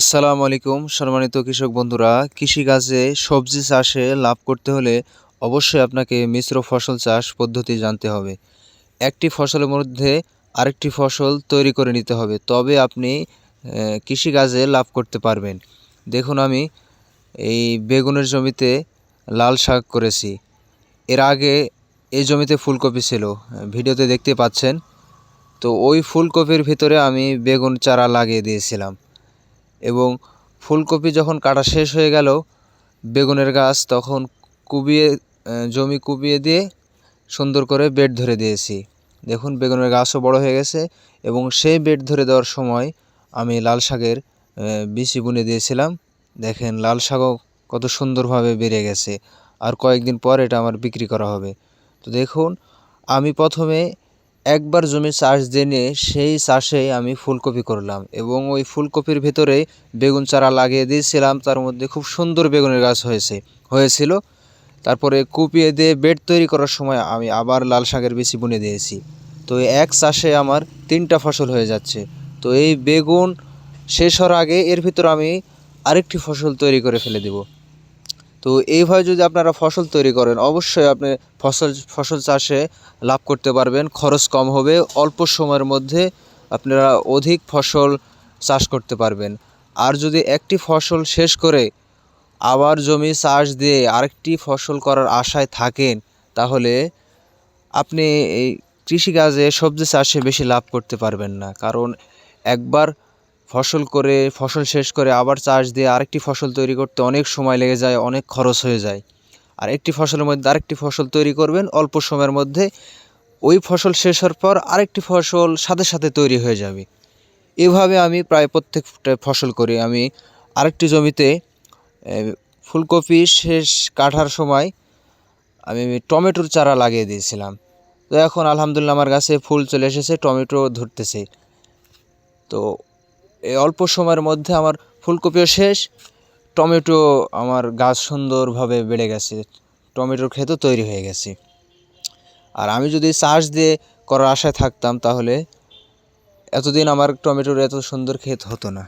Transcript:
আসসালামু আলাইকুম, সম্মানিত কৃষক বন্ধুরা। কৃষিকাজে সবজি চাষে লাভ করতে হলে অবশ্যই আপনাকে মিশ্র ফসল চাষ পদ্ধতি জানতে হবে। একটি ফসলের মধ্যে আরেকটি ফসল তৈরি করে নিতে হবে, তবে আপনি কৃষিকাজে লাভ করতে পারবেন। দেখুন আমি এই বেগুনের জমিতে লাল শাক করেছি। এর আগে এই জমিতে ফুলকপি ছিল, ভিডিওতে দেখতে পাচ্ছেন। তো ওই ফুলকপির ভিতরে আমি বেগুন চারা লাগিয়ে দিয়েছিলাম। এবং ফুলকপি যখন কাটা শেষ হয়ে গেল, বেগুনের গাছ তখন কুবিয়ে জমি কুবিয়ে দিয়ে সুন্দর করে বেড ধরে দিয়েছি। দেখুন, বেগুনের গাছও বড় হয়ে গেছে এবং সেই বেড ধরে দেওয়ার সময় আমি লাল শাকের বিচি বুনে দিয়েছিলাম। দেখেন, লাল শাকও কত সুন্দরভাবে বেড়ে গেছে। আর কয়েকদিন পর এটা আমার বিক্রি করা হবে। তো দেখুন, আমি প্রথমে একবার জমি চাষ নিয়ে সেই চাষে আমি ফুলকপি করলাম এবং ওই ফুলকপির ভেতরে বেগুন চারা লাগিয়ে দিয়েছিলাম। তার মধ্যে খুব সুন্দর বেগুনের গাছ হয়েছে, হয়েছিল। তারপরে কুপিয়ে দিয়ে বেড তৈরি করার সময় আমি আবার লাল শাকের বেশি বুনে দিয়েছি। তো এক চাষে আমার তিনটা ফসল হয়ে যাচ্ছে। তো এই বেগুন শেষ হওয়ার আগে এর ভিতর আমি আরেকটি ফসল তৈরি করে ফেলে দেব। তো এইভাবে যদি আপনারা ফসল তৈরি করেন, অবশ্যই আপনি ফসল ফসল চাষে লাভ করতে পারবেন, খরচ কম হবে, অল্প সময়ের মধ্যে আপনারা অধিক ফসল চাষ করতে পারবেন। আর যদি একটি ফসল শেষ করে আবার জমি চাষ দিয়ে আরেকটি ফসল করার আশায় থাকেন, তাহলে আপনি এই কৃষিকাজে সবজি চাষে বেশি লাভ করতে পারবেন না। কারণ একবার ফসল করে, ফসল শেষ করে আবার চাষ দিয়ে আরেকটি ফসল তৈরি করতে অনেক সময় লেগে যায়, অনেক খরচ হয়ে যায়। আর একটি ফসলের মধ্যে আরেকটি ফসল তৈরি করবেন, অল্প সময়ের মধ্যে ওই ফসল শেষ হওয়ার পর আরেকটি ফসল সাথে সাথে তৈরি হয়ে যাবে। এভাবে আমি প্রায় প্রত্যেকটা ফসল করি। আমি আরেকটি জমিতে ফুলকপি শেষ কাটার সময় আমি টমেটোর চারা লাগিয়ে দিয়েছিলাম। তো এখন আলহামদুলিল্লাহ আমার গাছে ফুল চলে এসেছে, টমেটো ধরতেছে। তো অল্প সময়ের মধ্যে আমার ফুলকপিও শেষ, টমেটো আমার গাছ সুন্দরভাবে বেড়ে গেছে, টমেটোর ক্ষেতও তৈরি হয়ে গেছে। আর আমি যদি চাষ দিয়ে করার আশায় থাকতাম তাহলে এতদিন আমার টমেটোর এত সুন্দর ক্ষেত হতো না।